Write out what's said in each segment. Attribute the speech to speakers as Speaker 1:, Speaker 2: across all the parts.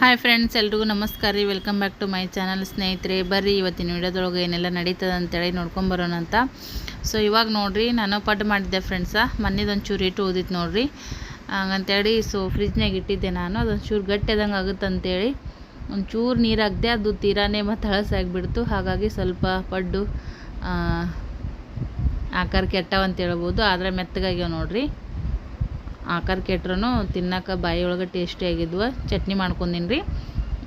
Speaker 1: Hi friends ಎಲ್ರಿಗೂ ನಮಸ್ಕಾರ ರೀ. Welcome back to my channel ಸ್ನೇಹಿತರೆ. ಬರ್ರಿ, ಇವತ್ತಿನ ವಿಡಿಯೋದೊಳಗೆ ಏನೆಲ್ಲ ನಡೀತದೆ ಅಂತೇಳಿ ನೋಡ್ಕೊಂಬರೋಣ ಅಂತ. ಸೊ ಇವಾಗ ನೋಡಿರಿ, ನಾನು ಪಡ್ ಮಾಡಿದ್ದೆ ಫ್ರೆಂಡ್ಸ ಮೊನ್ನೆದೊಂದು ಚೂರು ಇಟ್ಟು ಓದಿತ್ತು ನೋಡಿರಿ. ಹಂಗಂತೇಳಿ ಸೊ ಫ್ರಿಜ್ನಾಗ ಇಟ್ಟಿದ್ದೆ ನಾನು. ಅದೊಂದು ಚೂರು ಗಟ್ಟಿದಂಗೆ ಆಗುತ್ತೆ ಅಂತೇಳಿ ಒಂದು ಚೂರು ನೀರು ಹಾಕಿದೆ, ಅದು ತೀರಾನೇ ಮತ್ತು ಹಳಸಾಗಿಬಿಡ್ತು ಹಾಗಾಗಿ ಸ್ವಲ್ಪ ಪಡ್ಡು ಆಕಾರ ಕೆಟ್ಟವಂತ ಹೇಳ್ಬೋದು ಆದರೆ ಮೆತ್ತಗಾಗ್ಯಾವ ನೋಡ್ರಿ. ಆಕಾರ ಕೆಟ್ರೂ ಒಳಗೆ ಟೇಸ್ಟಿ ಆಗಿದ್ವು. ಚಟ್ನಿ ಮಾಡ್ಕೊಂದಿನಿ ರೀ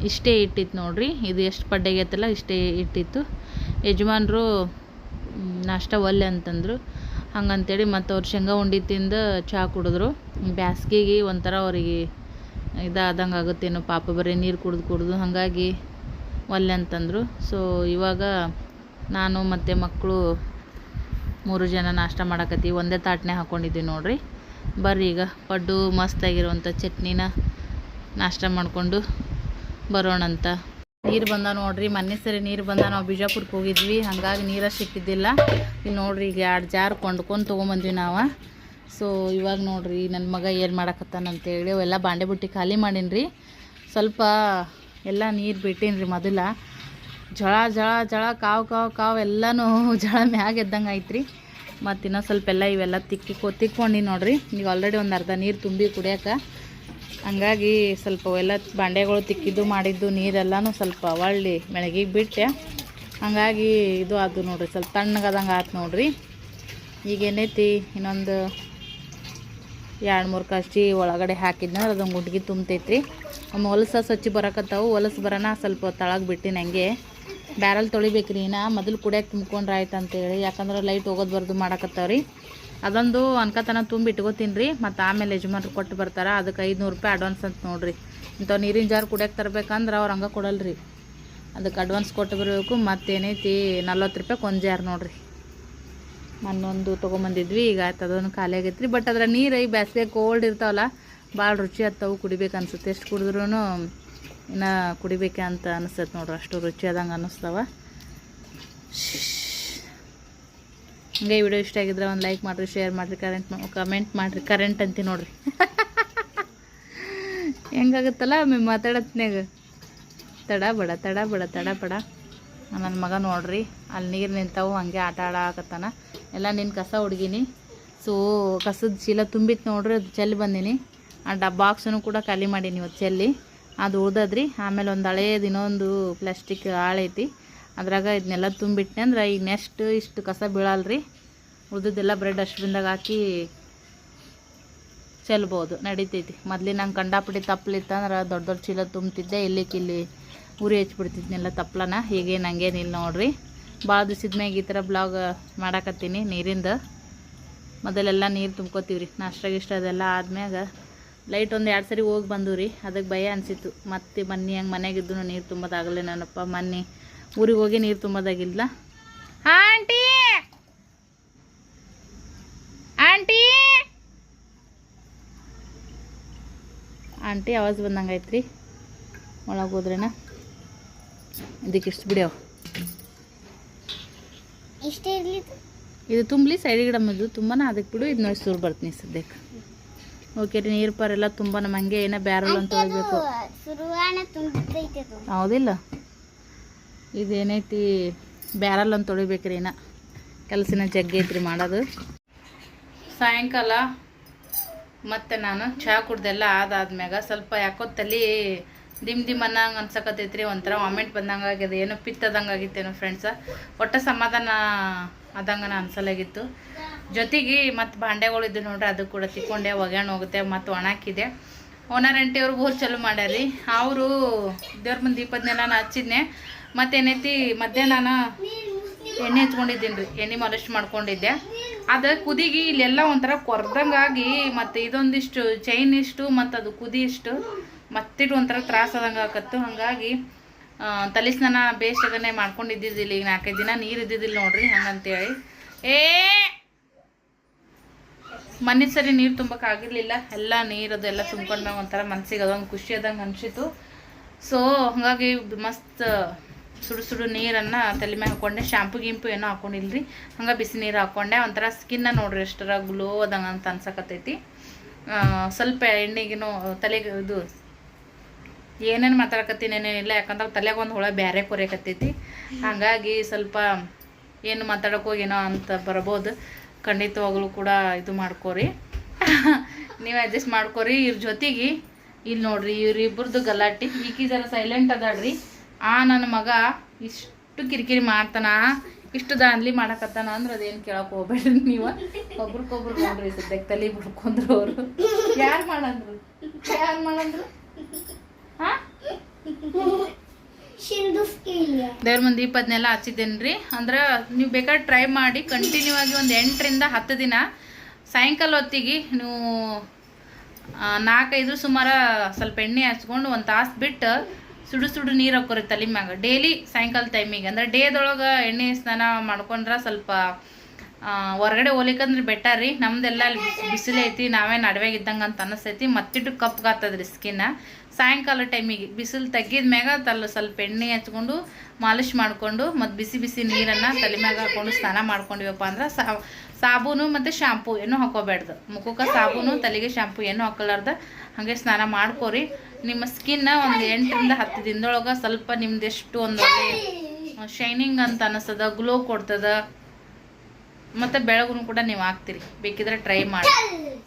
Speaker 1: ಇಷ್ಟೇ ಇಟ್ಟಿತ್ತು ನೋಡ್ರಿ. ಇದು ಎಷ್ಟು ಪಡ್ಡಾಗೈತಲ್ಲ ಇಷ್ಟೇ ಇಟ್ಟಿತ್ತು. ಯಜಮಾನ್ರು ನಾಷ್ಟ ಒಲ್ಲೆ ಅಂತಂದರು. ಹಂಗಂತೇಳಿ ಮತ್ತು ಅವ್ರು ಶೇಂಗಾ ಉಂಡೆ ತಿಂದು ಚಹಾ ಕುಡಿದ್ರು. ಬ್ಯಾಸ್ಗೆಗೆ ಒಂಥರ ಅವರಿಗೆ ಇದಾದಂಗೆ ಆಗುತ್ತೇನೋ ಪಾಪ, ಬರೀ ನೀರು ಕುಡಿದು ಕುಡಿದು. ಹಾಗಾಗಿ ಒಲ್ಲೆ ಅಂತಂದರು. ಸೊ ಇವಾಗ ನಾನು ಮತ್ತು ಮಕ್ಕಳು ಮೂರು ಜನ ನಾಷ್ಟ ಮಾಡಕತ್ತೀವಿ. ಒಂದೇ ತಾಟ್ನೆ ಹಾಕ್ಕೊಂಡಿದ್ದೀವಿ ನೋಡ್ರಿ. ಬರ್ರಿ ಈಗ ಪಡ್ಡು ಮಸ್ತಾಗಿರುವಂಥ ಚಟ್ನಿನ ನಾಷ್ಟ ಮಾಡಿಕೊಂಡು ಬರೋಣಂತ ನೀರು ಬಂದ ನೋಡ್ರಿ, ಮೊನ್ನೆ ಸರಿ ನೀರು ಬಂದ ನಾವು ಬಿಜಾಪುರಕ್ಕೆ ಹೋಗಿದ್ವಿ, ಹಾಗಾಗಿ ನೀರ ಸಿಕ್ಕಿದ್ದಿಲ್ಲ. ಇಲ್ಲಿ ನೋಡ್ರಿ ಈಗ ಎರಡು ಜಾರ್ ಕೊಂಡ್ಕೊಂಡು ತೊಗೊಂಬಂದ್ವಿ ನಾವು. ಸೊ ಇವಾಗ ನೋಡ್ರಿ ನನ್ನ ಮಗ ಏನು ಮಾಡಕತ್ತಾನಂತೇಳಿ ಅವೆಲ್ಲ ಬಾಂಡೆ ಬುಟ್ಟಿ ಖಾಲಿ ಮಾಡೀನಿ ಸ್ವಲ್ಪ ಎಲ್ಲ ನೀರು ಬಿಟ್ಟೀನಿ ರೀ ಮೊದಲ. ಜಳ ಜಳ ಜಳ ಕಾವು ಕಾವು ಕಾವು ಎಲ್ಲನೂ ಜಳ ಮ್ಯಾಗ ಎದ್ದಂಗೆ ಐತ್ರಿ ಮತ್ತು ಇನ್ನೊಂದು ಸ್ವಲ್ಪ ಎಲ್ಲ ಇವೆಲ್ಲ ತಿಕ್ಕಿ ತಿಕ್ಕೊಂಡು ನೋಡ್ರಿ. ಈಗ ಆಲ್ರೆಡಿ ಒಂದು ಅರ್ಧ ನೀರು ತುಂಬಿ ಕುಡಿಯೋಕೆ. ಹಂಗಾಗಿ ಸ್ವಲ್ಪ ಎಲ್ಲ ಬಾಂಡೆಗಳು ತಿಕ್ಕಿದ್ದು ಮಾಡಿದ್ದು, ನೀರೆಲ್ಲನೂ ಸ್ವಲ್ಪ ಒಳ್ಳಿ ಮೆಳಗಿಗೆ ಬಿಟ್ಟೆ. ಹಂಗಾಗಿ ಇದು ಅದು ನೋಡ್ರಿ, ಸ್ವಲ್ಪ ತಣ್ಣಗದಂಗೆ ಆತು ನೋಡ್ರಿ. ಈಗ ಏನೈತಿ, ಇನ್ನೊಂದು ಎರಡು ಮೂರು ಕಷ್ಟಿ ಒಳಗಡೆ ಹಾಕಿದ್ನಂದ್ರೆ ಅದೊಂದು ಗುಂಡ್ಗಿ ತುಂಬತೈತ್ರಿ. ಒಮ್ಮೆ ಹೊಲಸ ಸ್ವಚ್ಛ ಬರಕತ್ತಾವು, ಹೊಲಸು ಬರೋಣ ಸ್ವಲ್ಪ ತಳಗೆ ಬಿಟ್ಟಿನ ಹಂಗೆ ಬ್ಯಾರಲ್ ತೊಳಿಬೇಕ್ರಿ ನಾ ಮೊದಲು ಕುಡಿಯೋಕೆ ತುಂಬ್ಕೊಂಡ್ರೆ ಆಯ್ತು ಅಂತೇಳಿ. ಯಾಕಂದ್ರೆ ಲೈಟ್ ಹೋಗೋದು ಬರ್ದು ಮಾಡಕತ್ತಾವ್ರಿ. ಅದೊಂದು ಅನ್ಕತನ ತುಂಬಿ ಇಟ್ಕೋತೀನಿ ರೀ. ಮತ್ತು ಆಮೇಲೆ ಯಜಮಾನ್ರು ಕೊಟ್ಟು ಬರ್ತಾರೆ. ಅದಕ್ಕೆ ಐದುನೂರು ರೂಪಾಯಿ ಅಡ್ವಾನ್ಸ್ ಅಂತ ನೋಡ್ರಿ. ಇಂಥವು ನೀರಿನ ಜಾರು ಕುಡಿಯೋಕೆ ತರ್ಬೇಕಂದ್ರೆ ಅವ್ರು ಹಂಗೆ ಕೊಡಲ್ರಿ. ಅದಕ್ಕೆ ಅಡ್ವಾನ್ಸ್ ಕೊಟ್ಟು ಬರಬೇಕು. ಮತ್ತೇನೈತಿ ನಲ್ವತ್ತು ರೂಪಾಯಿ ಒಂದು ಜಾರ್ ನೋಡ್ರಿ. ಮೊನ್ನೊಂದು ತೊಗೊಂಬಂದಿದ್ವಿ. ಈಗ ಆಯ್ತು ಅದೊಂದು ಖಾಲಿ ಆಗೈತ್ರಿ. ಬಟ್ ಅದರ ನೀರು, ಈ ಬ್ಯಾಸಿಗೆ ಕೋಲ್ಡ್ ಇರ್ತಾವಲ್ಲ, ಭಾಳ ರುಚಿ ಆಗ್ತಾವೆ ಕುಡಿಬೇಕು ಅನ್ಸುತ್ತೆ. ಎಷ್ಟು ಕುಡಿದ್ರೂ ಇನ್ನು ಕುಡಿಬೇಕೆ ಅಂತ ಅನಿಸ್ತೈತೆ ನೋಡ್ರಿ, ಅಷ್ಟು ರುಚಿ ಆದಂಗೆ ಅನ್ನಿಸ್ತಾವ ಹಂಗೆ ವಿಡಿಯೋ ಇಷ್ಟ ಆಗಿದ್ರೆ ಒಂದು ಲೈಕ್ ಮಾಡಿರಿ ಶೇರ್ ಮಾಡಿರಿ ಕರೆಂಟ್ ಕಮೆಂಟ್ ಮಾಡಿರಿ ಕರೆಂಟ್ ಅಂತೀನಿ ನೋಡ್ರಿ. ಹೆಂಗಾಗುತ್ತಲ್ಲ ಒಮ್ಮೆ ಮಾತಾಡತ್ನ್ಯಾಗ? ತಡ ಬಡ ತಡ ಬಡ ತಡ ಬಡ. ನನ್ನ ಮಗ ನೋಡ್ರಿ ಅಲ್ಲಿ ನೀರು ನಿಂತಾವು, ಹಂಗೆ ಆಟ ಆಡಾಕತ್ತಾನ ಎಲ್ಲ ನಿನ್ನ ಕಸ ಹುಡುಗಿನಿ. ಸೊ ಕಸದ ಚೀಲ ತುಂಬಿತ್ತು ನೋಡ್ರಿ, ಅದು ಚೆಲ್ಲಿ ಬಂದೀನಿ. ಆ ಡಬ್ಬ ಬಾಕ್ಸನ್ನು ಕೂಡ ಖಾಲಿ ಮಾಡೀನಿ ಇವತ್ತು ಚೆಲ್ಲಿ. ಅದು ಉಳ್ದದ್ರಿ. ಆಮೇಲೆ ಒಂದು ಹಳೇದು ಇನ್ನೊಂದು ಪ್ಲಾಸ್ಟಿಕ್ ಹಾಳೈತಿ ಅದ್ರಾಗ ಇದನ್ನೆಲ್ಲ ತುಂಬಿಟ್ನೆ ಅಂದ್ರೆ ಈಗ ನೆಕ್ಸ್ಟ್ ಇಷ್ಟು ಕಸ ಬೀಳಲ್ರಿ. ಉಳ್ದದ್ದೆಲ್ಲ ಬ್ರೆಡ್ ಡಸ್ಟ್ಬಿನ್ದಾಗ ಹಾಕಿ ಚೆಲ್ಬೋದು. ನಡಿತೈತಿ. ಮೊದಲಿ ನಂಗೆ ಕಂಡಾಪಟ್ಟಿ ತಪ್ಪಲಿತ್ತಂದ್ರೆ ದೊಡ್ಡ ದೊಡ್ಡ ಚೀಲ ತುಂಬ್ತಿದ್ದೆ ಇಲ್ಲಿ ಉರಿ ಹಚ್ಬಿಡ್ತಿದ್ನೆಲ್ಲ ತಪ್ಪಲನ ಹೀಗೆ ಹಂಗೇನಿಲ್ಲ ನೋಡ್ರಿ. ಭಾಳ ದಿವಸದ ಮ್ಯಾಗ ಈ ಥರ ಬ್ಲಾಗ್ ಮಾಡಾಕತ್ತೀನಿ ನೀರಿಂದ. ಮೊದಲೆಲ್ಲ ನೀರು ತುಂಬ್ಕೋತೀವಿ ರೀ ನಾಷ್ಟ ಗಿಷ್ಟ ಅದೆಲ್ಲ ಆದ್ಮ್ಯಾಗ ಲೈಟ್ ಒಂದು ಎರಡು ಸರಿ ಹೋಗಿ ಬಂದು ರೀ ಅದಕ್ಕೆ ಭಯ ಅನಿಸಿತ್ತು. ಮತ್ತೆ ಮನ್ನಿ ಹಂಗೆ ಮನೆಗಿದ್ದು ನೀರು ತುಂಬೋದಾಗಲೇ ನನ್ನಪ್ಪ. ಮನ್ನಿ ಊರಿಗೆ ಹೋಗಿ ನೀರು ತುಂಬೋದಾಗಿಲ್ಲ ಆಂಟಿ! ಆಂಟಿ! ಆಂಟಿ ಆವಾಜ್ ಬಂದಂಗೆ ರೀ ಒಳಗೆ ಹೋದ್ರೇನ? ಇದಕ್ಕೆ ಇಷ್ಟು ಬಿಡ್ಯಾವ
Speaker 2: ಇಷ್ಟೇ ಇರಲಿ.
Speaker 1: ಇದು ತುಂಬಲಿ ಸೈಡಿ ಗಿಡ ಮದ್ದು. ತುಂಬಾನ ಅದಕ್ಕೆ ಬಿಡು. ಇದು ನೋಡಿ ಸುರು ಬರ್ತೀನಿ ಸದ್ಯಕ್ಕೆ ಓಕೆ ರೀ ನೀರು ಪಾರೆಲ್ಲ ತುಂಬ ನಮ್ಮ ಹಂಗೆ ಏನೋ ಬ್ಯಾರಲ್ ಅಂತ
Speaker 2: ಅದು.
Speaker 1: ಹೌದಿಲ್ಲ. ಇದೇನೈತಿ ಬ್ಯಾರಲ್ ಅಂತ ತೊಳಿಬೇಕ್ರಿ ಇನ್ನ. ಕೆಲಸಿನ ಜಗ್ಗಿ ಐತ್ರಿ ಮಾಡೋದು. ಸಾಯಂಕಾಲ ಮತ್ತೆ ನಾನು ಚಹಾ ಕುಡ್ದೆಲ್ಲ ಆದಾದ್ಮ್ಯಾಗ ಸ್ವಲ್ಪ ಯಾಕೋ ತಲೆ ದಿಮ್ ದಿಮ್ ಅನ್ನಂಗೆ ಅನ್ಸಕತ್ತೈತ್ರಿ ಒಂಥರ ವಾಮಿಟ್ ಬಂದಂಗೆ ಆಗ್ಯದ. ಏನೋ ಪಿತ್ತದಂಗೆ ಆಗಿತ್ತೇನೋ ಫ್ರೆಂಡ್ಸ ಒಟ್ಟ ಸಮಾಧಾನ ಆದಂಗನ ಅನ್ಸಲಾಗಿತ್ತು. ಜೊತೆಗೆ ಮತ್ತು ಭಾಂಡೆಗಳಿದ್ದು ನೋಡ್ರಿ, ಅದು ಕೂಡ ತಿಕ್ಕೊಂಡೆ, ಒಗ್ಯಾಣ ಹೋಗುತ್ತೆ, ಮತ್ತು ಒಣಾಕಿದೆ ಓನರ್ ಅವ್ರು ಊರು ಚಲೋ ಮಾಡ್ಯಾರಿ. ಅವರು ದೇವ್ರ ಮುಂದೆ ದೀಪದನ್ನೆಲ್ಲ ನಾನು ಹಚ್ಚಿದ್ನೆ. ಮತ್ತೇನೈತಿ ಮಧ್ಯಾಹ್ನ ಎಣ್ಣೆ ಹಚ್ಕೊಂಡಿದ್ದೀನಿ ರೀ, ಎಣ್ಣೆ ಮಾಲಿಶ್ ಮಾಡ್ಕೊಂಡಿದ್ದೆ. ಅದು ಕುದಿಗೆ ಇಲ್ಲೆಲ್ಲ ಒಂಥರ ಕೊರ್ದಂಗಾಗಿ ಮತ್ತು ಇದೊಂದಿಷ್ಟು ಚೈನ್ ಇಷ್ಟು, ಮತ್ತು ಅದು ಕುದಿ ಇಷ್ಟು ಮತ್ತಿಟ್ಟು ಒಂಥರ ತ್ರಾಸ ಆದಂಗೆ ಆಕತ್ತು. ಹಾಗಾಗಿ ತಲೆ ಸ್ನಾನ ಬೇಸ್ಟ್ ಅದನ್ನೇ ಮಾಡ್ಕೊಂಡಿದ್ದಿದ್ದಿಲ್ಲ. ಈಗ ನಾಲ್ಕೈದು ದಿನ ನೀರು ಇದ್ದಿದ್ದಿಲ್ಲ ನೋಡ್ರಿ, ಹಂಗಂತೇಳಿ. ಏ ಮನೆ ಸರಿ ನೀರು ತುಂಬಕ್ಕೆ ಆಗಿರಲಿಲ್ಲ ಎಲ್ಲ ನೀರು ಅದೆಲ್ಲ ತುಂಬ್ಕೊಂಡಾಗ ಒಂಥರ ಮನ್ಸಿಗೆ ಅದೊಂದು ಖುಷಿ ಆದಂಗೆ ಅನಿಸಿತು. ಸೊ ಹಾಗಾಗಿ ಮಸ್ತ್ ಸುಡು ಸುಡು ನೀರನ್ನು ತಲೆ ಮೇಲೆ ಹಾಕೊಂಡೆ. ಶಾಂಪು ಗಿಂಪು ಏನೋ ಹಾಕೊಂಡಿಲ್ರಿ. ಹಂಗೆ ಬಿಸಿ ನೀರು ಹಾಕ್ಕೊಂಡೆ ಒಂಥರ ಸ್ಕಿನ್ನ ನೋಡ್ರಿ ಎಷ್ಟರ ಗ್ಲೋ ಅದಂಗೆ ಅಂತ ಅನ್ಸಕತ್ತೈತಿ. ಸ್ವಲ್ಪ ಎಣ್ಣೆಗೇನೋ ತಲೆಗೆ ಇದು ಏನೇನು ಮಾತಾಡಕತ್ತೀನಿ ಏನೇನಿಲ್ಲ. ಯಾಕಂದ್ರೆ ತಲೆಗೆ ಒಂದು ಹುಳ ಬ್ಯಾರೆ ಕೊರೆಯಕತ್ತೈತಿ ಹಾಗಾಗಿ ಸ್ವಲ್ಪ ಏನು ಮಾತಾಡೋಕೋಗೇನೋ ಅಂತ ಬರ್ಬೋದು. ಖಂಡಿತವಾಗ್ಲೂ ಕೂಡ ಇದು ಮಾಡ್ಕೋರಿ. ನೀವು ಅಡ್ಜಸ್ಟ್ ಮಾಡ್ಕೋರಿ ಇವ್ರ ಜೊತೆಗೆ. ಇಲ್ಲಿ ನೋಡ್ರಿ ಇವ್ರಿಬ್ರದ್ದು ಗಲಾಟೆ, ಈಕಿ ಜರ ಸೈಲೆಂಟ್ ಅದಾಳ್ರಿ. ಆ ನನ್ನ ಮಗ ಇಷ್ಟು ಕಿರಿಕಿರಿ ಮಾಡ್ತಾನ, ಇಷ್ಟು ದಾನ್ಲಿ ಮಾಡಕತ್ತಾನ ಅಂದ್ರೆ ಅದೇನು ಕೇಳಕ್ ಹೋಗ್ಬೇಡ್ರಿ ನೀವು. ಒಬ್ರಿಗೊಬ್ರು ನೋಡ್ರಿ ಸದ್ಯಕ್ಕೆ ತಲೆ ಬಿಡ್ಕೊಂಡ್ರು ಅವರು. ಯಾರು ಮಾಡಂದ್ರು? ಯಾರು ಮಾಡಂದ್ರು? ಹಾ? ದೇವ್ರ ಮುಂದೆ ಹಚ್ಚಿದ್ದೇನೆ ಹಚ್ಚಿದ್ದೇನ್ರಿ. ಅಂದ್ರೆ ನೀವು ಬೇಕಾದ್ರೆ ಟ್ರೈ ಮಾಡಿ ಕಂಟಿನ್ಯೂ ಆಗಿ ಒಂದು ಎಂಟರಿಂದ ಹತ್ತು ದಿನ ಸಾಯಂಕಾಲ ಹೊತ್ತಿಗೆ ನೀವು ನಾಲ್ಕೈದು ಸುಮಾರು ಸ್ವಲ್ಪ ಎಣ್ಣೆ ಹಚ್ಕೊಂಡು ಒಂದು ತಾಸು ಬಿಟ್ಟು ಸುಡು ಸುಡು ನೀರು ಹಾಕೋರಿ ತಲೆ ಮ್ಯಾಗ. ಡೈಲಿ ಸಾಯಂಕಾಲ ಟೈಮಿಗೆ ಅಂದ್ರೆ ಡೇದೊಳಗೆ ಎಣ್ಣೆ ಸ್ನಾನ ಮಾಡ್ಕೊಂಡ್ರೆ ಸ್ವಲ್ಪ ಹೊರಗಡೆ ಹೋಲಿಕಂದ್ರೆ ಬೆಟರ್ ರೀ. ನಮ್ದೆಲ್ಲ ಅಲ್ಲಿ ಬಿಸಿಲು ನಾವೇ ನಡುವೆಗೆ ಇದ್ದಂಗೆ ಅಂತ ಅನಿಸ್ತೈತಿ ಮತ್ತಿಟ್ಟು ಕಪ್ಪಗಾತದ್ರಿ ಸ್ಕಿನ್ನ ಸಾಯಂಕಾಲ ಟೈಮಿಗೆ ಬಿಸಿಲು ತೆಗಿದ ಮ್ಯಾಗ ತಲೆ ಸ್ವಲ್ಪ ಎಣ್ಣೆ ಹಚ್ಕೊಂಡು ಮಾಲಿಶ್ ಮಾಡಿಕೊಂಡು ಮತ್ತು ಬಿಸಿ ಬಿಸಿ ನೀರನ್ನು ತಲೆ ಮ್ಯಾಗ ಹಾಕೊಂಡು ಸ್ನಾನ ಮಾಡ್ಕೊಂಡಿವಪ್ಪ ಅಂದ್ರೆ ಸಾಬೂನು ಮತ್ತು ಶಾಂಪೂ ಏನೂ ಹಾಕೋಬೇಡ್ದು ಮುಖಕ್ಕೆ ಸಾಬೂನು, ತಲೆಗೆ ಶಾಂಪೂ ಏನೂ ಹಾಕಲಾರ್ದ ಹಾಗೆ ಸ್ನಾನ ಮಾಡ್ಕೋರಿ. ನಿಮ್ಮ ಸ್ಕಿನ್ನ ಒಂದು ಎಂಟರಿಂದ ಹತ್ತು ದಿನದೊಳಗೆ ಸ್ವಲ್ಪ ನಿಮ್ದೆಷ್ಟು ಒಂದು ಶೈನಿಂಗ್ ಅಂತ ಅನ್ನಿಸ್ತದೆ ಗ್ಲೋ ಕೊಡ್ತದ. ಮತ್ತು ಬೆಳಗುನು ಕೂಡ ನೀವು ಹಾಕ್ತೀರಿ. ಬೇಕಿದ್ರೆ ಟ್ರೈ ಮಾಡಿ.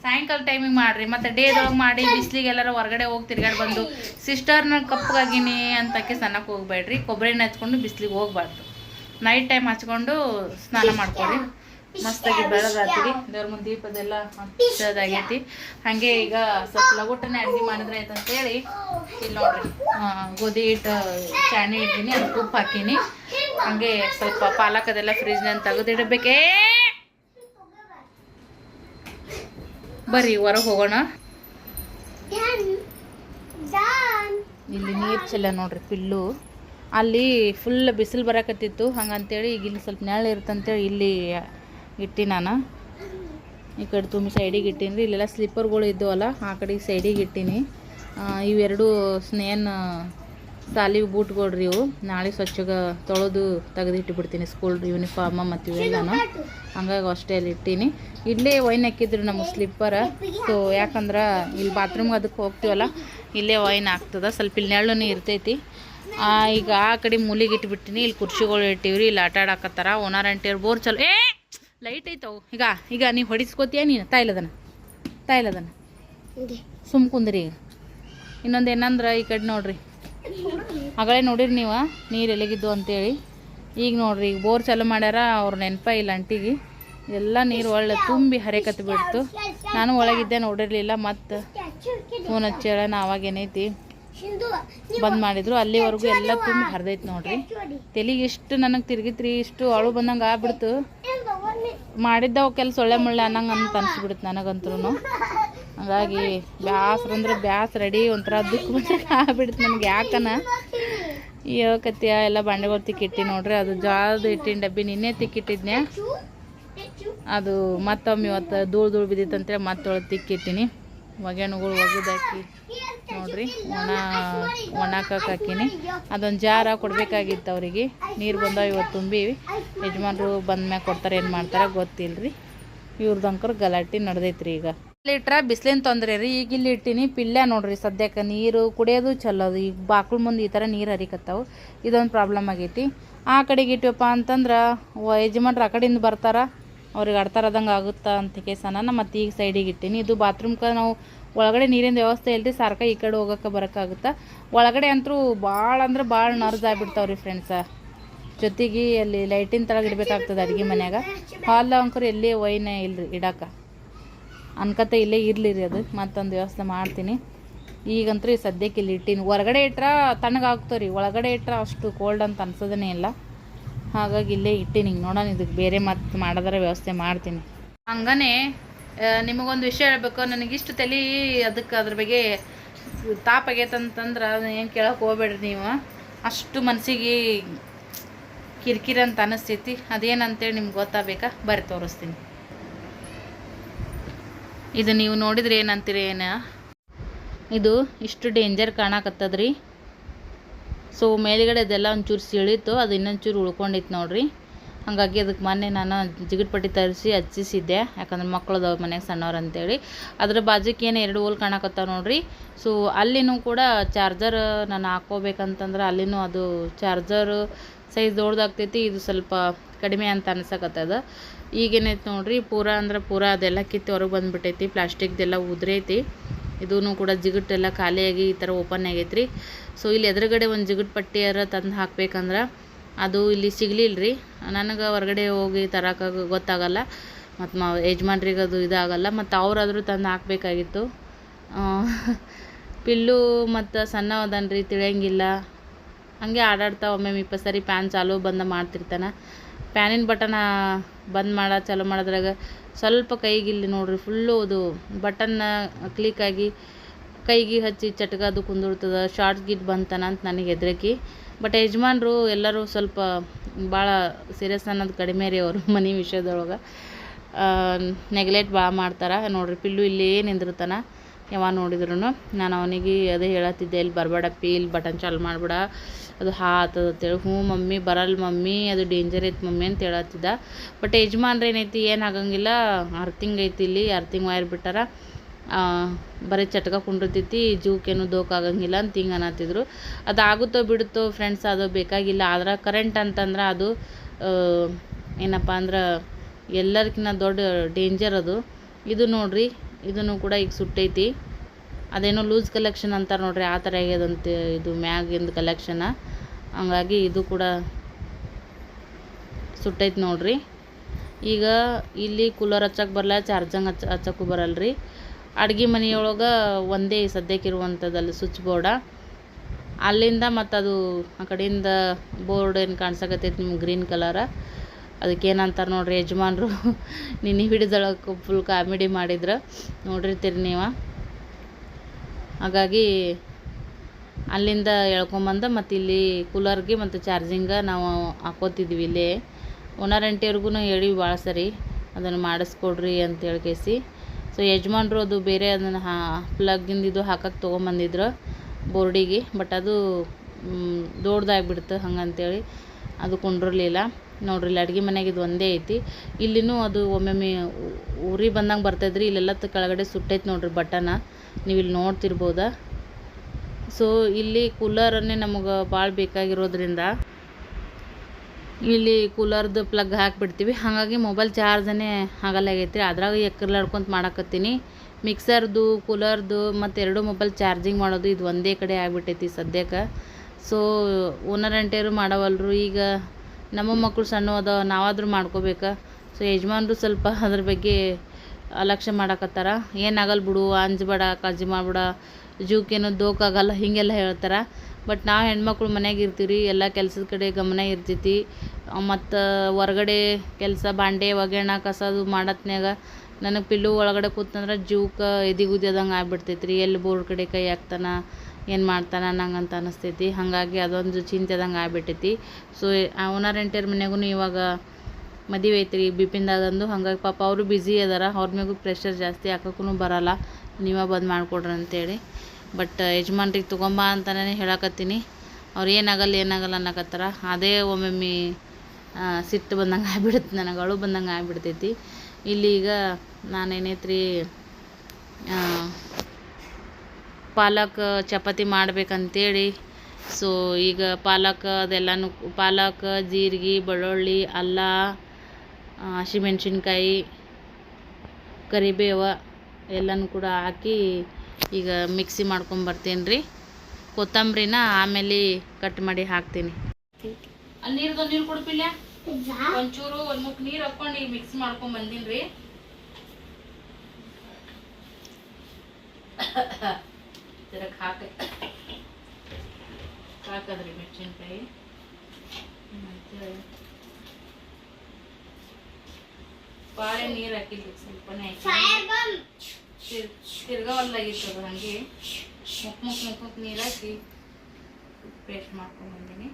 Speaker 1: ಸಾಯಂಕಾಲ ಟೈಮಿಗೆ ಮಾಡ್ರಿ. ಮತ್ತು ಡೇದೊಳಗೆ ಮಾಡಿ ಬಿಸಿಲಿಗೆ ಎಲ್ಲರೂ ಹೊರಗಡೆ ಹೋಗಿ ತಿರ್ಗಾಡಿ ಬಂದು ಸಿಸ್ಟರ್ನ ಕಪ್ಪಗಾಗಿನಿ ಅಂತಕ್ಕೆ ಸ್ನಾನಕ್ಕೆ ಹೋಗ್ಬೇಡ್ರಿ. ಕೊಬ್ಬರಿ ಎಣ್ಣೆ ಹಚ್ಕೊಂಡು ಬಿಸಿಲಿಗೆ ಹೋಗ್ಬಾರ್ದು. ನೈಟ್ ಟೈಮ್ ಹಚ್ಕೊಂಡು ಸ್ನಾನ ಮಾಡ್ಕೊರಿ. ಮಸ್ತಾಗಿ ಬೆಳಗಾಗ್ತೀರಿ ದೇವ್ರ ಮುಂದೆ ದೀಪದೆಲ್ಲ ಹಚ್ಚೋದಾಗೈತಿ. ಹಾಗೆ ಈಗ ಸ್ವಲ್ಪ ಲಗೋಟನೆ ಅಡ್ಗೆ ಮಾಡಿದ್ರೆ ಆಯ್ತಂತ ಅಂತೇಳಿ ಇಲ್ಲಿ ನೋಡ್ರಿ. ಗೋಧಿ ಹಿಟ್ಟು ಚಾಣಿ ಇಟ್ಟೀನಿ ಅದಕ್ಕೆ ಉಪ್ಪು ಹಾಕೀನಿ. ಹಂಗೆ ಸ್ವಲ್ಪ ಪಾಲಕ್ ಅದೆಲ್ಲ ಫ್ರಿಜ್ನ ತೆಗೆದಿಡಬೇಕೇ. ಬರ್ರಿ ಹೊರಗೆ ಹೋಗೋಣ. ಇಲ್ಲಿ ನೀರು ಚೆಲ್ಲ ನೋಡ್ರಿ ಪಿಲ್ಲು. ಅಲ್ಲಿ ಫುಲ್ ಬಿಸಿಲು ಬರಕತ್ತಿತ್ತು. ಹಂಗಂತೇಳಿ ಈಗ ಇಲ್ಲಿ ಸ್ವಲ್ಪ ನೆರಳು ಇರುತ್ತಂತೇಳಿ ಇಲ್ಲಿ ಇಟ್ಟಿ ನಾನು ಈ ಕಡೆ ತುಂಬ ಸೈಡಿಗೆ ಇಟ್ಟೀನಿ ರೀ ಇಲ್ಲೆಲ್ಲ ಸ್ಲಿಪ್ಪರ್ಗಳು ಇದ್ದವಲ್ಲ, ಆ ಕಡೆ ಸೈಡಿಗೆ ಇಟ್ಟೀನಿ. ಇವೆರಡು ಸಾಲಿ ಸಾಲಿಗೆ ರೀ ಇವು. ನಾಳೆ ಸ್ವಚ್ಛಗ ತೊಳೆದು ತೆಗೆದಿಟ್ಟುಬಿಡ್ತೀನಿ ಸ್ಕೂಲ್ ಯೂನಿಫಾರ್ಮ ಮತ್ತು ಇವೆಲ್ಲನೂ ಹಂಗಾಗಿ ಅಷ್ಟೇ ಅಲ್ಲಿ ಇಟ್ಟೀನಿ. ಇಲ್ಲೇ ವೈನ್ ಹಾಕಿದ್ರು ನಮಗೆ ಸ್ಲಿಪ್ಪರ ಸೊ ಯಾಕಂದ್ರೆ ಇಲ್ಲಿ ಬಾತ್ರೂಮ್ಗೆ ಅದಕ್ಕೆ ಹೋಗ್ತೀವಲ್ಲ, ಇಲ್ಲೇ ವೈನ್ ಆಗ್ತದ. ಸ್ವಲ್ಪ ಇಲ್ಲಿ ನೆರಳು ಇರ್ತೈತಿ. ಈಗ ಆ ಕಡೆ ಮೂಲಿಗೆ ಇಟ್ಬಿಟ್ಟಿನಿ. ಇಲ್ಲಿ ಕುರ್ಚಿಗಳು ಇಟ್ಟಿವ್ರಿ. ಇಲ್ಲಿ ಆಟ ಆಡಾಕತ್ತಾರ ಓನರ್ ಅಂಟಿಯವ್ರು ಬೋರ್ ಚಲೋ ಏ! ಲೈಟ್ ಐತವು ಈಗ ಈಗ ನೀವು ಹೊಡಿಸ್ಕೋತೀಯ ನೀನು? ತಾಯಿಲದನ ತಾಯಿಲದನ ಸುಮ್ ಕುಂದ್ರಿ ಈಗ. ಇನ್ನೊಂದು ಏನಂದ್ರೆ ಈ ಕಡೆ ನೋಡ್ರಿ. ಮಗಳೇ ನೋಡಿರಿ ನೀವು? ನೀರು ಎಲೆಗಿದ್ದು ಅಂತೇಳಿ. ಈಗ ನೋಡ್ರಿ ಈಗ ಬೋರ್ ಚಾಲು ಮಾಡ್ಯಾರ ಅವ್ರ ನೆನಪ ಇಲ್ಲ ಅಂಟಿಗೆ ಎಲ್ಲ ನೀರು ಒಳ್ಳೆ ತುಂಬಿ ಹರಿಯಕತ್ತಿ ಬಿಡ್ತು ನಾನು ಒಳಗಿದ್ದೆ ನೋಡಿರಲಿಲ್ಲ ಮತ್ತು. ಫೋನ್ ನಾ ಅವಾಗ ಏನೈತಿ?
Speaker 2: ಶಿಂದು
Speaker 1: ಬಂದ್ ಮಾಡಿದ್ರು. ಅಲ್ಲಿವರೆಗೂ ಎಲ್ಲ ತುಂಬಿ ಹರಿದೈತ್ ನೋಡ್ರಿ. ತೆಲಿಗೆ ಇಷ್ಟು ನನಗೆ ತಿರ್ಗಿತ್ರಿ ಇಷ್ಟು ಅಳು ಬಂದಂಗೆ ಆಗ್ಬಿಡ್ತು. ಮಾಡಿದ್ದವು ಕೆಲಸ ಒಳ್ಳೆ ಮುಳ್ಳೆ ಅನ್ನಂಗ ಅಂತ ಅನ್ಸ್ಬಿಡ್ತು ನನಗಂತ್ರು ಹಾಗಾಗಿ ಬ್ಯಾಸ್ರ ಅಂದ್ರೆ ಬ್ಯಾಸ್ ರೆಡಿ ಒಂಥರ ದುಃಖ ಬಂದಾಗ ಆಗ್ಬಿಡ್ತು ನನಗೆ ಯಾಕನ? ಕತ್ತಿಯ ಎಲ್ಲ ಬಂಡೆಗಳು ತಿಕ್ಕಿಟ್ಟಿ ನೋಡ್ರಿ. ಅದು ಜೋಳದ ಇಟ್ಟಿನ ಡಬ್ಬಿ ನಿನ್ನೆ ತಿಕ್ಕಿಟ್ಟಿದ್ನೆ ಅದು ಮತ್ತೊಮ್ಮೆ ಇವತ್ತು ಧೂಳು ಧೂಳು ಬಿದ್ದಿತ್ತಂತೇಳಿ ಮತ್ತೊಳಗೆ ತಿಕ್ಕಿಟ್ಟಿನಿ. ಒಗೆಣುಗಳು ಒಗೆದಾಕಿ, ನೋಡ್ರಿ, ಒಣ ಒಣಕಕ್ಕೆ ಹಾಕೀನಿ ಅದೊಂದು ಜಾರ ಕೊಡಬೇಕಾಗಿತ್ತು ಅವರಿಗೆ. ನೀರು ಬಂದಾವ ಇವತ್ತು ತುಂಬಿ ಯಜಮಾನರು ಬಂದ ಮ್ಯಾಗ ಕೊಡ್ತಾರೆ, ಏನು ಮಾಡ್ತಾರೆ ಗೊತ್ತಿಲ್ಲರಿ ಇವ್ರದಂಕರ್ ಗಲಾಟೆ ನಡೆದೈತ್ರಿ ಈಗ. ಇಟ್ರ ಬಿಸಿಲಿನ ತೊಂದರೆ ರೀ, ಈಗ ಇಲ್ಲಿ ಇಟ್ಟಿನಿ. ಪಿಲ್ಲೆ ನೋಡ್ರಿ ಸದ್ಯಕ್ಕೆ ನೀರು ಕುಡಿಯೋದು ಚಲೋದು ಈಗ ಬಾಕ್ಳ ಮುಂದೆ ಈ ಥರ ನೀರು ಹರಿಕತ್ತಾವು. ಇದೊಂದು ಪ್ರಾಬ್ಲಮ್ ಆಗೈತಿ. ಆ ಕಡೆಗೆ ಇಟ್ಟಿವಪ್ಪ ಅಂತಂದ್ರೆ ಯಜಮಾನ್ರು ಆ ಕಡೆಯಿಂದ ಬರ್ತಾರ. ಅವ್ರಿಗೆ ಆಡ್ತಾರದಂಗೆ ಆಗುತ್ತಾ ಅಂತ ಕೇಸನ ನಾ ಮತ್ತೆ ಈಗ ಸೈಡಿಗೆ ಇಟ್ಟೀನಿ. ಇದು ಬಾತ್ರೂಮ್ಗೆ ನಾವು ಒಳಗಡೆ ನೀರಿನ ವ್ಯವಸ್ಥೆ ಇಲ್ಲದೆ ಸಾರ್ಕ ಈ ಕಡೆ ಹೋಗೋಕೆ ಬರೋಕ್ಕಾಗುತ್ತಾ ಒಳಗಡೆ ಅಂತೂ ಭಾಳ ಅಂದ್ರೆ ಭಾಳ ನರ್ಸ್ ಆಗ್ಬಿಡ್ತಾವ್ರಿ ಫ್ರೆಂಡ್ಸ ಜೊತೆಗೆ ಅಲ್ಲಿ ಲೈಟಿನ ತಳಗೆ ಇಡಬೇಕಾಗ್ತದೆ ಅಡುಗೆ ಮನ್ಯಾಗ. ಹಾಲ್ ಅಂಕರು ಎಲ್ಲಿ ವೈನ್ ರೀ ಇಡಾಕ. ಅನ್ಕತೆ ಇಲ್ಲೇ ಇರಲಿ ರೀ ಅದು. ಮತ್ತೊಂದು ವ್ಯವಸ್ಥೆ ಮಾಡ್ತೀನಿ. ಈಗಂತೂ ಸದ್ಯಕ್ಕೆ ಇಲ್ಲಿ ಇಟ್ಟೀನಿ. ಹೊರಗಡೆ ಇಟ್ರೆ ತಣ್ಣಗಾಗ್ತವ್ರಿ ಒಳಗಡೆ ಇಟ್ರೆ ಅಷ್ಟು ಕೋಲ್ಡ್ ಅಂತ ಅನ್ಸೋದೇ ಇಲ್ಲ. ಹಾಗಾಗಿ ಇಲ್ಲೇ ಇಟ್ಟೀನಿ. ಹಿಂಗೆ ನೋಡೋಣ, ಇದಕ್ಕೆ ಬೇರೆ ಮತ್ತೆ ಮಾಡೋದರ ವ್ಯವಸ್ಥೆ ಮಾಡ್ತೀನಿ. ಹಂಗನೇ ನಿಮಗೊಂದು ವಿಷಯ ಹೇಳ್ಬೇಕು. ನನಗಿಷ್ಟು ತಲೆ ಅದಕ್ಕೆ ಅದ್ರ ಬಗ್ಗೆ ತಾಪ ಆಗೈತಂತಂದ್ರೆ ಏನು ಕೇಳೋಕೆ ಹೋಗ್ಬೇಡ್ರಿ ನೀವು. ಅಷ್ಟು ಮನಸ್ಸಿಗೆ ಕಿರಿಕಿರಿ ಅಂತ ಅನಿಸ್ತೈತಿ. ಅದೇನಂತೇಳಿ ನಿಮ್ಗೆ ಗೊತ್ತಾಗಬೇಕಾ? ಬರೀ ತೋರಿಸ್ತೀನಿ. ಇದು ನೀವು ನೋಡಿದ್ರೆ ಏನಂತೀರಿ ಏನು ಇದು ಇಷ್ಟು ಡೇಂಜರ್ ಕಾಣಕತ್ತದ್ರಿ. ಸೊ ಮೇಲ್ಗಡೆ ಅದೆಲ್ಲ ಒಂಚೂರು ಸಿಳಿತು, ಅದು ಇನ್ನೊಂಚೂರು ಉಳ್ಕೊಂಡಿತ್ತು ನೋಡ್ರಿ. ಹಾಗಾಗಿ ಅದಕ್ಕೆ ಮೊನ್ನೆ ನಾನು ಜಿಗಿಟ್ ಪಟ್ಟಿ ತರಿಸಿ ಹಚ್ಚಿಸಿದ್ದೆ, ಯಾಕಂದ್ರೆ ಮಕ್ಳು ಅದಾವ ಮನೆಗೆ ಸಣ್ಣವ್ರು ಅಂತೇಳಿ. ಅದ್ರ ಬಾಜುಕ್ಕೆ ಏನು ಎರಡು ಹೋಲ್ ಕಾಣಕತ್ತಾವ ನೋಡ್ರಿ. ಸೊ ಅಲ್ಲಿನೂ ಕೂಡ ಚಾರ್ಜರ್ ನಾನು ಹಾಕೋಬೇಕಂತಂದ್ರೆ ಅಲ್ಲಿನೂ ಅದು ಚಾರ್ಜರ್ ಸೈಜ್ ದೊಡ್ಡದಾಗ್ತೈತಿ, ಇದು ಸ್ವಲ್ಪ ಕಡಿಮೆ ಅಂತ ಅನ್ಸಕತ್ತದ ಈಗೇನೈತೆ ನೋಡ್ರಿ, ಪೂರಾ ಅಂದ್ರೆ ಪೂರಾ ಅದೆಲ್ಲ ಕಿತ್ತು ಹೊರಗೆ ಬಂದ್ಬಿಟ್ಟೈತಿ ಪ್ಲಾಸ್ಟಿಕ್ದೆಲ್ಲ ಉದ್ರೈತಿ. ಇದೂ ಕೂಡ ಜಿಗುಟ್ಟೆಲ್ಲ ಖಾಲಿಯಾಗಿ ಈ ಥರ ಓಪನ್ ಆಗೈತ್ರಿ. ಸೊ ಇಲ್ಲಿ ಎದುರುಗಡೆ ಒಂದು ಜಿಗುಟ್ ಪಟ್ಟಿಯಾರ ತಂದು ಹಾಕ್ಬೇಕಂದ್ರೆ ಅದು ಇಲ್ಲಿ ಸಿಗಲಿಲ್ಲ ರೀ ನನಗೆ ಹೊರಗಡೆ ಹೋಗಿ ತರಕ ಗೊತ್ತಾಗಲ್ಲ. ಮತ್ತು ಮಾ ಯಜಮಾನ್ರಿಗೆ ಅದು ಇದಾಗಲ್ಲ. ಮತ್ತು ಅವರಾದರೂ ತಂದು ಹಾಕಬೇಕಾಗಿತ್ತು. ಪಿಲ್ಲು ಮತ್ತು ಸಣ್ಣ ರೀ ತಿಳಿಯಂಗಿಲ್ಲ. ಹಾಗೆ ಆಡಾಡ್ತಾ ಒಮ್ಮೆ ಇಪ್ಪ ಸರಿ ಪ್ಯಾನ್ ಚಾಲು ಬಂದ ಮಾಡ್ತಿರ್ತಾನೆ. ಪ್ಯಾನಿನ ಬಟನ ಬಂದ್ ಮಾಡ, ಚಾಲು ಮಾಡೋದ್ರಾಗ ಸ್ವಲ್ಪ ಕೈಗೆ ಇಲ್ಲಿ ನೋಡ್ರಿ ಫುಲ್ಲು ಅದು ಬಟನ್ನ ಕ್ಲಿಕ್ ಆಗಿ ಕೈಗೆ ಹಚ್ಚಿ ಚಟ್ಗದು ಕುಂದಿರ್ತದ ಶಾರ್ಟ್ ಗಿಟ್ ಬಂತನ ಅಂತ ನನಗೆ ಹೆದರಿಕೆ. ಬಟ್ ಯಜಮಾನ್ರು ಎಲ್ಲರೂ ಸ್ವಲ್ಪ ಭಾಳ ಸೀರಿಯಸ್ ಅನ್ನೋದು ಕಡಿಮೆ ರೀ ಅವರು ಮನೆ ವಿಷಯದೊಳಗೆ. ನೆಗ್ಲೆಕ್ಟ್ ಭಾಳ ಮಾಡ್ತಾರೆ. ನೋಡ್ರಿ, ಪಿಲ್ಲು ಇಲ್ಲೇ ನಿಂದಿರ್ತಾನೆ. ಯಾವಾಗ ನೋಡಿದ್ರು ನಾನು ಅವನಿಗೆ ಅದೇ ಹೇಳತ್ತಿದ್ದೆ, ಇಲ್ಲಿ ಬರಬೇಡಪ್ಪಿ, ಇಲ್ಲಿ ಬಟನ್ ಚಾಲು ಮಾಡ್ಬೇಡ. ಅದು ಹಾ ಆತದ ಅಂತೇಳಿ, ಹ್ಞೂ ಮಮ್ಮಿ ಬರಲ್ಲ ಮಮ್ಮಿ, ಅದು ಡೇಂಜರ್ ಐತೆ ಮಮ್ಮಿ ಅಂತ ಹೇಳತ್ತಿದ್ದ. ಬಟ್ ಯಜಮಾನ್ರು ಏನೈತಿ, ಏನು ಆಗಂಗಿಲ್ಲ ಅರ್ತಿಂಗ್ ಐತಿ ಇಲ್ಲಿ ಅರ್ತಿಂಗ್ ವೈರ್ ಬಿಟ್ಟಾರ. ಬರೀ ಚಟ್ಕ ಕುಂಡಿರ್ತೈತಿ, ಜೂಕೇನು ದೋಖ ಆಗಂಗಿಲ್ಲ ಅಂತ ಹಿಂಗೆ ಅನ್ನತ್ತಿದ್ರು ಅದು ಆಗುತ್ತೋ ಬಿಡುತ್ತೋ ಫ್ರೆಂಡ್ಸ್ ಅದು ಬೇಕಾಗಿಲ್ಲ, ಆದ್ರೆ ಕರೆಂಟ್ ಅಂತಂದ್ರೆ ಅದು ಏನಪ್ಪ ಅಂದ್ರೆ ಎಲ್ಲರ್ಕಿನ್ನ ದೊಡ್ಡ ಡೇಂಜರ್ ಅದು. ಇದು ನೋಡ್ರಿ, ಇದನ್ನು ಕೂಡ ಈಗ ಸುಟ್ಟೈತಿ. ಅದೇನೋ ಲೂಸ್ ಕಲೆಕ್ಷನ್ ಅಂತಾರೆ ನೋಡ್ರಿ, ಆ ಥರ ಆಗ್ಯದಂತೆ ಇದು ಮ್ಯಾಗಿಂದ ಕಲೆಕ್ಷನ ಹಂಗಾಗಿ ಇದು ಕೂಡ ಸುಟ್ಟೈತಿ ನೋಡ್ರಿ. ಈಗ ಇಲ್ಲಿ ಕೂಲರ್ ಹಚ್ಚಕ್ಕೆ ಬರಲ್ಲ ಚಾರ್ಜಂಗ್ ಹಚ್ಚ ಹಚ್ಚಕ್ಕೂ ಬರಲ್ಲ ರೀ ಅಡುಗೆ ಮನೆಯೊಳಗೆ ಒಂದೇ ಸದ್ಯಕ್ಕೆ ಇರುವಂಥದ್ದಲ್ಲಿ ಸ್ವಿಚ್ ಬೋರ್ಡ ಅಲ್ಲಿಂದ ಮತ್ತು ಅದು ಆ ಕಡೆಯಿಂದ ಬೋರ್ಡ್ ಏನು ಕಾಣ್ಸಕತ್ತೈತಿ ನಿಮ್ಗೆ ಗ್ರೀನ್ ಕಲರ ಅದಕ್ಕೆ ಏನಂತಾರೆ ನೋಡ್ರಿ ಯಜಮಾನ್ರು ನಿನ್ನೆ ಹಿಡಿದೊಳಗೆ ಫುಲ್ ಕಾಮಿಡಿ ಮಾಡಿದ್ರೆ. ನೋಡಿರ್ತೀರಿ ನೀವು ಹಾಗಾಗಿ ಅಲ್ಲಿಂದ ಎಳ್ಕೊಂಬಂದು ಮತ್ತು ಇಲ್ಲಿ ಕೂಲರ್ಗೆ ಮತ್ತು ಚಾರ್ಜಿಂಗ ನಾವು ಹಾಕೋತಿದ್ವಿ ಇಲ್ಲಿ. ಓನರ್ ಆಂಟಿಯವ್ರಿಗೂ ಹೇಳಿ ಭಾಳ ಸರಿ, ಅದನ್ನು ಮಾಡಿಸ್ಕೊಡ್ರಿ ಅಂತೇಳಿ ಕೇಸಿ. ಸೊ ಯಜಮಾನ್ರು ಅದು ಬೇರೆ ಅದನ್ನು ಹಾ ಪ್ಲಗ್ಗಿಂದ ಇದು ಹಾಕಕ್ಕೆ ತೊಗೊಂಬಂದಿದ್ರು ಬೋರ್ಡಿಗೆ ಬಟ್ ಅದು ದೊಡ್ಡದಾಗ್ಬಿಡ್ತು ಹಂಗಂತೇಳಿ. ಅದು ಕುಂಡ್ರಲಿಲ್ಲ. ನೋಡ್ರಿ, ಇಲ್ಲಿ ಅಡ್ಗೆ ಮನೆಗೆ ಇದು ಒಂದೇ ಐತಿ. ಇಲ್ಲಿನೂ ಅದು ಒಮ್ಮೊಮ್ಮೆ ಉರಿ ಬಂದಂಗೆ ಬರ್ತೈತ್ರಿ. ಇಲ್ಲೆಲ್ಲ ಕೆಳಗಡೆ ಸುಟ್ಟೈತೆ ನೋಡ್ರಿ ಬಟನ ನೀವು ಇಲ್ಲಿ ನೋಡ್ತಿರ್ಬೋದ? ಸೊ ಇಲ್ಲಿ ಕೂಲರನ್ನೇ ನಮಗೆ ಭಾಳ ಬೇಕಾಗಿರೋದ್ರಿಂದ ಇಲ್ಲಿ ಕೂಲರ್ದು ಪ್ಲಗ್ ಹಾಕಿಬಿಡ್ತೀವಿ. ಹಾಗಾಗಿ ಮೊಬೈಲ್ ಚಾರ್ಜನೇ ಆಗಲ್ಲಾಗೈತೆ ರೀ ಅದ್ರಾಗ ಎಕ್ಕರ್ಲಾಡ್ಕೊಂತ ಮಾಡಕತ್ತೀನಿ. ಮಿಕ್ಸರ್ದು ಕೂಲರ್ದು ಮತ್ತು ಎರಡು ಮೊಬೈಲ್ ಚಾರ್ಜಿಂಗ್ ಮಾಡೋದು ಇದು ಒಂದೇ ಕಡೆ ಆಗಿಬಿಟ್ಟೈತಿ ಸದ್ಯಕ್ಕೆ. ಸೊ ಓನರ್ ಅಂಟೇರು ಮಾಡವಲ್ರು ಈಗ ನಮ್ಮ ಮಕ್ಕಳು ಸಣ್ಣ ಅದಾವ, ನಾವಾದರೂ ಮಾಡ್ಕೋಬೇಕು. ಸೊ ಯಜಮಾನ್ರು ಸ್ವಲ್ಪ ಅದ್ರ ಬಗ್ಗೆ ಅಲಕ್ಷ್ಯ ಮಾಡಕತ್ತಾರ. ಏನಾಗಲ್ಲ ಬಿಡು, ಅಂಜಬೇಡ ಕಾಳಜಿ ಮಾಡ್ಬೇಡ ಜೀವಕ್ಕೇನು ದೋಕಾಗಲ್ಲ, ಹೀಗೆಲ್ಲ ಹೇಳ್ತಾರೆ. ಬಟ್ ನಾವು ಹೆಣ್ಮಕ್ಳು ಮನೆಯಾಗ ಇರ್ತೀವಿ ಎಲ್ಲ ಕೆಲ್ಸದ ಕಡೆ ಗಮನ ಇರ್ತೈತಿ. ಮತ್ತು ಹೊರಗಡೆ ಕೆಲಸ, ಬಾಂಡೆ ಒಗ್ಯಾಣ ಕಸದು ಮಾಡತ್ನಾಗ ನನಗೆ ಪಿಲ್ಲು ಒಳಗಡೆ ಕೂತಂದ್ರೆ ಜೀವಕ್ಕೆ ಎದಿಗುದ್ಯದಂಗೆ ಆಗ್ಬಿಡ್ತೈತೆ ರೀ ಎಲ್ಲಿ ಬೋರ್ಡ್ ಕಡೆ ಕೈ ಹಾಕ್ತಾನ ಏನು ಮಾಡ್ತಾನೆ ನಂಗಂತ ಅನಿಸ್ತೈತಿ. ಹಾಗಾಗಿ ಅದೊಂದು ಚಿಂತೆದಂಗೆ ಆಗ್ಬಿಟ್ಟೈತಿ. ಸೊ ಓನರ್ ಎಂಟಿಯರ್ ಮನೆಗೂ ಇವಾಗ ಮದುವೆ ಐತ್ರಿ. ಬಿಪಿನ್ದಾಗಂದು ಹಾಗಾಗಿ ಪಾಪ ಅವರು ಬ್ಯುಸಿ ಅದಾರ. ಅವ್ರ ಮೇಗೂ ಪ್ರೆಷರ್ ಜಾಸ್ತಿ ಹಾಕೋಕ್ಕೂ ಬರಲ್ಲ. ನೀವೇ ಬಂದು ಮಾಡಿಕೊಡ್ರಿ ಅಂತೇಳಿ. ಬಟ್ ಯಜಮಾನ್ರಿಗೆ ತೊಗೊಂಬ ಅಂತಲೇ ಹೇಳಕತ್ತೀನಿ. ಅವ್ರು ಏನಾಗಲ್ಲ ಏನಾಗಲ್ಲ ಅನ್ನಕತ್ತಾರ. ಅದೇ ಒಮ್ಮೊಮ್ಮೆ ಸಿಟ್ಟು ಬಂದಂಗೆ ಆಗ್ಬಿಡುತ್ತೆ ನನಗೆ ಅಳು ಬಂದಂಗೆ ಆಗ್ಬಿಡ್ತೈತಿ. ಇಲ್ಲಿ ಈಗ ನಾನೇನೈತ್ರಿ ಪಾಲಕ್ ಚಪಾತಿ ಮಾಡ್ಬೇಕಂತೇಳಿ. ಸೊ ಈಗ ಪಾಲಕ್ ಅದೆಲ್ಲನೂ ಪಾಲಕ್ ಜೀರಿಗೆ ಬೆಳ್ಳುಳ್ಳಿ ಅಲ್ಲ ಹಸಿಮೆಣ್ಸಿನ್ಕಾಯಿ ಕರಿಬೇವು ಎಲ್ಲನೂ ಕೂಡ ಹಾಕಿ ಈಗ ಮಿಕ್ಸಿ ಮಾಡ್ಕೊಂಬರ್ತೀನಿ ರೀ ಕೊತ್ತಂಬರಿನ ಆಮೇಲೆ ಕಟ್ ಮಾಡಿ ಹಾಕ್ತೀನಿ. ಅಲ್ಲಿ ನೀರ್ದು ನೀರು ಕೊಡ್ಪಿಲ್ಲ ಒಂಚೂರು ಒಂದು ಮುಕ್ ನೀರು ಹಾಕೊಂಡು ಈಗ ಮಿಕ್ಸ್ ಮಾಡ್ಕೊಂಡ್ ಬಂದೀನಿ ರೀ ಇದಕ್ಕೆ ಹಾಕ ಹಾಕದ್ರಿ ಮೆಣಸಿನ್ಕಾಯಿ ಬಾಳೆ ನೀರು ಹಾಕಿದ್ವಿ ಸ್ವಲ್ಪನೇ ಹಾಕಿ. ತಿರ್ ತಿರ್ಗವಲ್ಲಾಗಿತ್ತು ಅದು ಹಾಗೆ. ಮುಕ್ ಮುಕ್ ಮುಕ್ ಮುಕ್ ನೀರು ಹಾಕಿ ಪೇಸ್ಟ್ ಮಾಡ್ಕೊಂಡು ಬಂದೀನಿ.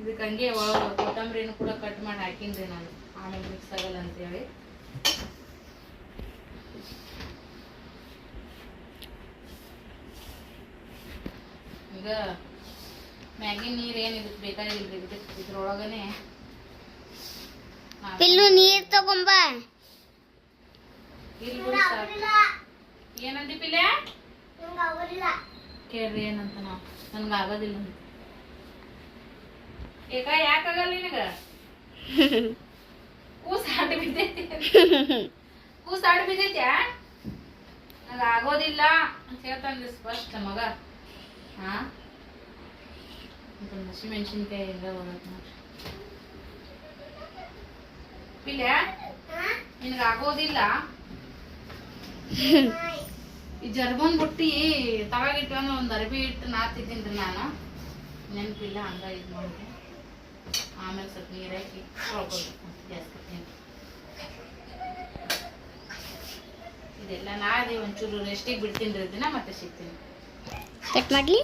Speaker 1: ಇದಕ್ಕೆ ಹಂಗೆ ಒಳಗೆ ಕೊತ್ತಂಬರಿನೂ ಕೂಡ ಕಟ್ ಮಾಡಿ ಹಾಕಿನ್ರಿ ನಾನು. ಆಮೇಲೆ ಮಿಕ್ಸ್ ಆಗಲ್ಲ ಅಂತೇಳಿ. ಈಗ ಮ್ಯಾಗಿ ನೀರು ಏನು ಇದಕ್ಕೆ ಬೇಕಾಗಿಲ್ಲ ಇದಕ್ಕೆ ಇದ್ರೊಳಗನೆ
Speaker 2: ಪಿಲ್ಲು ನೀರ್ ತಗೊಂಬ.
Speaker 1: ಏನಂದಿ ಪಿಲ್ಲೆ ಕೇಳ್ರಿ ಏನಂತ ನಾವು. ನನ್ಗೆ ಆಗೋದಿಲ್ಲ ಏಕಾ ಯಾಕಾಗಲ್ಲ ನಿನಗ? ಕೂಸ್ ಆಟ ಬಿದ್ದೈತಿ. ಕೂಸ್ ಆಟ ಬಿದ್ದೈತ್ಯಾ? ನನಗೆ ಆಗೋದಿಲ್ಲ ಅಂತ ಹೇಳ್ತಾನೆ ಸ್ಪಷ್ಟ ಮಗ. ಹಾ ಹಸಿಮೆಣಸಿನ್ಕಾಯಿ ಹೆಂಗ ಹೋಗತ್ ನೋಡ್ರಿ ಪಿಲ್ಯ ನಿನಗೆ ಆಗೋದಿಲ್ಲ ಈ ಜರ್ಬನ್ ಬುಟ್ಟಿ ತವಾಗಿಟ್ಟು ಅಂದ್ರೆ ಒಂದು ಅರ್ಬಿ ಇಟ್ಟು ನಾತಿದ್ದೀನಿ ನಾನು. ನೆನಪಿಲ್ಲ ಹಂಗ ಇದು ಮಾಡಿದೆ. ಆಮೇಲೆ ಸ್ವಲ್ಪ ನೀರು ಹಾಕಿ ತೊಳ್ಕೊಬೇಕು ಕಟ್ಟಿ ಇದೆಲ್ಲ ನಾಳೆ ಒಂಚೂರು ರೆಸ್ಟಿಗೆ ಬಿಡ್ತೀನಿ ರೀ ದಿನ ಮತ್ತೆ ಸಿಗ್ತೀನಿ.
Speaker 2: ಕಟ್ ಮಾಡ್ಲಿ?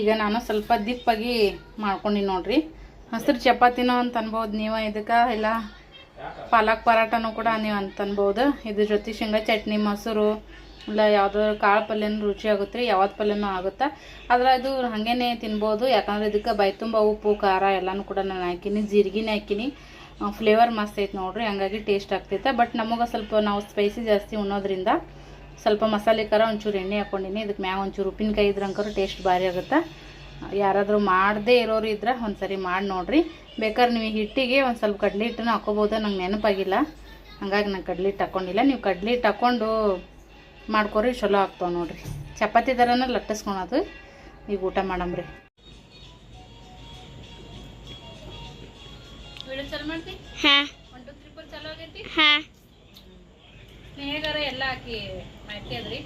Speaker 1: ಈಗ ನಾನು ಸ್ವಲ್ಪ ದಿಪ್ಪಾಗಿ ಮಾಡ್ಕೊಂಡಿನಿ ನೋಡ್ರಿ. ಹಸಿರು ಚಪಾತಿನೂ ಅಂತ ಅನ್ಬೋದು ನೀವು ಇದಕ್ಕೆ, ಇಲ್ಲ ಪಾಲಕ್ ಪರಾಟನೂ ಕೂಡ ನೀವು ಅಂತ ಅನ್ಬೋದು. ಇದ್ರ ಜೊತೆ ಶೇಂಗಾ ಚಟ್ನಿ, ಮೊಸರು, ಇಲ್ಲ ಯಾವುದೋ ಕಾಳು ಪಲ್ಯನೂ ರುಚಿ ಆಗುತ್ತೆ ರೀ, ಯಾವ್ದು ಪಲ್ಯನೂ ಆಗುತ್ತೆ. ಆದ್ರೆ ಅದು ಹಾಗೇನೆ ತಿನ್ಬೋದು, ಯಾಕಂದ್ರೆ ಇದಕ್ಕೆ ಬೈ ತುಂಬ ಉಪ್ಪು, ಖಾರ ಎಲ್ಲನೂ ಕೂಡ ನಾನು ಹಾಕಿನಿ, ಜೀರಿಗೆನೇ ಹಾಕಿನಿ. ಫ್ಲೇವರ್ ಮಸ್ತ್ ಐತೆ ನೋಡ್ರಿ, ಹಂಗಾಗಿ ಟೇಸ್ಟ್ ಆಗ್ತೈತೆ. ಬಟ್ ನಮಗೆ ಸ್ವಲ್ಪ ನಾವು ಸ್ಪೈಸಿ ಜಾಸ್ತಿ ಉಣ್ಣೋದ್ರಿಂದ ಸ್ವಲ್ಪ ಮಸಾಲೆ ಖಾರ ಒಂಚೂರು ಎಣ್ಣೆ ಹಾಕ್ಕೊಂಡಿನಿ ಇದಕ್ಕೆ ಮ್ಯಾಗ ಒಂಚೂರು ಉಪ್ಪಿನಕಾಯಿ ಇದ್ರಂಕರು ಟೇಸ್ಟ್ ಭಾರಿ ಆಗುತ್ತೆ. ಯಾರಾದರೂ ಮಾಡದೇ ಇರೋರು ಇದ್ರೆ ಒಂದು ಸರಿ ಮಾಡಿ ನೋಡಿರಿ. ಬೇಕಾದ್ರೆ ನೀವು ಈ ಹಿಟ್ಟಿಗೆ ಒಂದು ಸ್ವಲ್ಪ ಕಡ್ಲಿ ಹಿಟ್ಟನ್ನು ಹಾಕೋಬೋದು. ನಂಗೆ ನೆನಪಾಗಿಲ್ಲ. ಹಂಗಾಗಿ ನಾನು ಕಡ್ಲಿ ಹಿಟ್ಟು ಹಾಕ್ಕೊಂಡಿಲ್ಲ ನೀವು ಕಡ್ಲಿ ಹಿಟ್ಟು ಹಾಕ್ಕೊಂಡು ಮಾಡ್ಕೊರಿ ಚಲೋ ಆಗ್ತಾವೆ ನೋಡಿರಿ. ಚಪಾತಿ ಥರನ ಲಟ್ಟಿಸ್ಕೊಳೋದು. ಈಗ ಊಟ ಮಾಡಮ್ರಿ ಹಾಂ. ಚಲೋ ಮಾಡ್ತಿ
Speaker 2: ಹಾ.
Speaker 1: ಒನ್ ಟು ತ್ರೀ ಫೋರ್ ಚಲೋ ಆಗೈತಿ
Speaker 2: ಹಾ
Speaker 1: ಹೇಗಾರ ಎಲ್ಲ ಹಾಕಿ ಅದ್ರಿ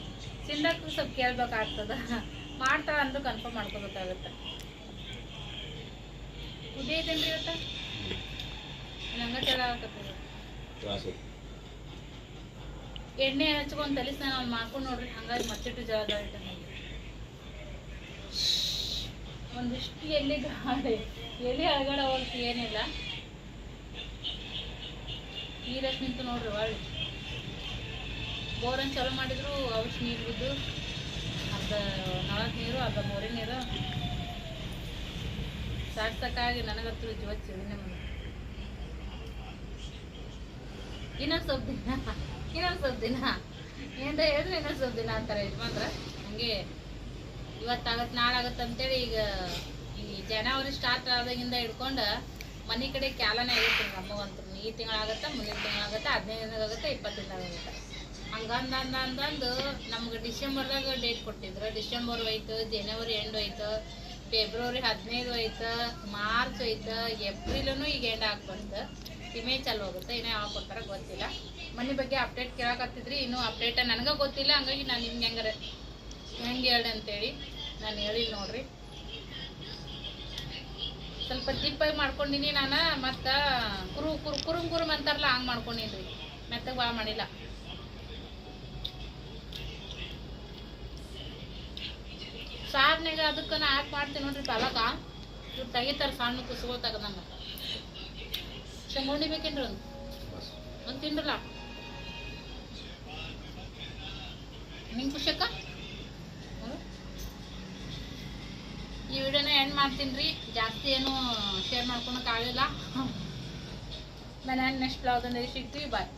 Speaker 1: ಸಿಂಧಕ್ಕೂ ಸ್ವಲ್ಪ ಕೇಳ್ಬೇಕಾಗ್ತದ. ಮಾಡ್ತಾಳ ಅಂದ್ರೂ ಕನ್ಫರ್ಮ್ ಮಾಡ್ಕೋಬೇಕಾಗತ್ತೆ. ಉದ್ಯ ಐತೇನ್ರಿ ಇವತ್ತ? ನಂಗ ಆಗತ್ತೆ ಎಣ್ಣೆ ಹಚ್ಕೊಂಡ್ ತಲೆ ಸ್ನಾನ ಮಾಡ್ಕೊಂಡು ನೋಡ್ರಿ ಹಂಗಾಗಿ ಮತ್ತಿಟ್ಟು ಜವಾಬ್ದಾರಿ ಒಂದಿಷ್ಟು ಎಲ್ಲಿ ಗಾಳಿ. ಎಲ್ಲಿ ಅಳಗಡ ಹೋಗ್ತಿ ಏನಿಲ್ಲ. ನೀರಷ್ಟು ನಿಂತು ನೋಡ್ರಿ ಒಳ್ಳೆ. ಬೋರನ್ ಚಾಲು ಮಾಡಿದ್ರು ಅವಷ್ಟು ನೀರು ಬಿದ್ದು, ಅರ್ಧ ನಳದ ನೀರು, ಅರ್ಧ ಬೋರಿನ ನೀರು. ಸಾಕ್ಸಕ್ಕಾಗಿ ನನಗಂತೂ ಜೀವ ಮುಂದೆ. ಇನ್ನೊಂದು ಸ್ವಲ್ಪ ದಿನ, ಇನ್ನೊಂದು ಸ್ವಲ್ಪ ದಿನ. ಏನಂತ ಹೇಳಿದ್ರೆ ಇನ್ನೊಂದು ಸ್ವಲ್ಪ ದಿನ ಅಂತಾರೆ ಯಜಮಾನ್ರ. ಹಂಗೆ ಇವತ್ತಾಗತ್ತೆ ನಾಳಾಗತ್ತೆ ಅಂತೇಳಿ ಈಗ ಈ ಜನವರಿ ಸ್ಟಾರ್ಟ್ ಆದಾಗಿಂದ ಹಿಡ್ಕೊಂಡು ಮನೆ ಕಡೆ ಕ್ಯಾಲನೇ ಆಗೈತೆ ನಮಗಂತೂ ಈ ತಿಂಗಳಾಗತ್ತೆ, ಮುಂದಿನ ತಿಂಗಳಾಗತ್ತೆ, ಹದಿನೈದು ದಿನದಾಗತ್ತೆ ಇಪ್ಪತ್ತು ದಿನದಾಗತ್ತೆ ಹಂಗಂದ ಅಂದಂದು ನಮ್ಗೆ ಡಿಸೆಂಬರ್ದಾಗ ಡೇಟ್ ಕೊಟ್ಟಿದ್ರು. ಡಿಸೆಂಬರ್ ಹೋಯ್ತು, ಜನವರಿ ಎಂಡ್ ಹೋಯ್ತು ಫೆಬ್ರವರಿ ಹದಿನೈದು ಹೋಯ್ತು ಮಾರ್ಚ್ ಹೋಯ್ತು ಏಪ್ರಿಲೂ ಈಗ ಎಂಡ್ ಬಂತು. ಇಮೇಜ್ ಚಾಲು ಹೋಗುತ್ತೆ, ಇನ್ನೂ ಯಾವಾಗ ಕೊಡ್ತಾರ ಗೊತ್ತಿಲ್ಲ. ಮನೆ ಬಗ್ಗೆ ಅಪ್ಡೇಟ್ ಕೇಳಕತ್ತಿದ್ರಿ, ಇನ್ನೂ ಅಪ್ಡೇಟ ನನಗೆ ಗೊತ್ತಿಲ್ಲ, ಹಂಗಾಗಿ ನಾನು ನಿಮ್ಗೆ ಹೆಂಗಾರೆ ಹೆಂಗೆ ಹೇಳಿ ಅಂತೇಳಿ ನಾನು ಹೇಳಿಲ್ಲ ನೋಡ್ರಿ. ಸ್ವಲ್ಪ ದಿಪ್ಪಾಗಿ ಮಾಡ್ಕೊಂಡಿನಿ ನಾನು, ಮತ್ತು ಕುರು ಕುರು ಕುರುಮ್ ಕುರುಮ್ ಅಂತಾರಲ್ಲ, ಹಂಗೆ ಮಾಡ್ಕೊಂಡಿನ್ರಿ. ಮೆತ್ತಗೆ ಭಾಳ ಮಾಡಿಲ್ಲ. ಸಾರ್ನಾಗ ಅದಕ್ಕೆ ನಾ ಯಾಕೆ ಮಾಡ್ತೀನಿ ನೋಡ್ರಿ ಪಾಲಕ ಇವ್ರು ತೆಗಿತಾರೆ ಸಣ್ಣ ಕುಸುಗಳು ತೆಗ್ದಂಗ ಶಂಗುಂಡಿ ಬೇಕೇನ್ರಿ ಒಂದು? ಒಂದು ತಿನ್ರಲ್ಲ ನಿಮ್ಮ ಖುಷಕ್ಕ ಈ ವಿಡಿಯೋನ ಎಂಡ್ ಮಾಡ್ತೀನಿ ರೀ. ಜಾಸ್ತಿ ಏನು ಶೇರ್ ಮಾಡ್ಕೊಳಕ್ ಆಗಲಿಲ್ಲ. ನಾನು ನೆಕ್ಸ್ಟ್ ಬ್ಲಾಗಲ್ಲಿ ಸಿಗ್ತೀವಿ ಬಾಯ್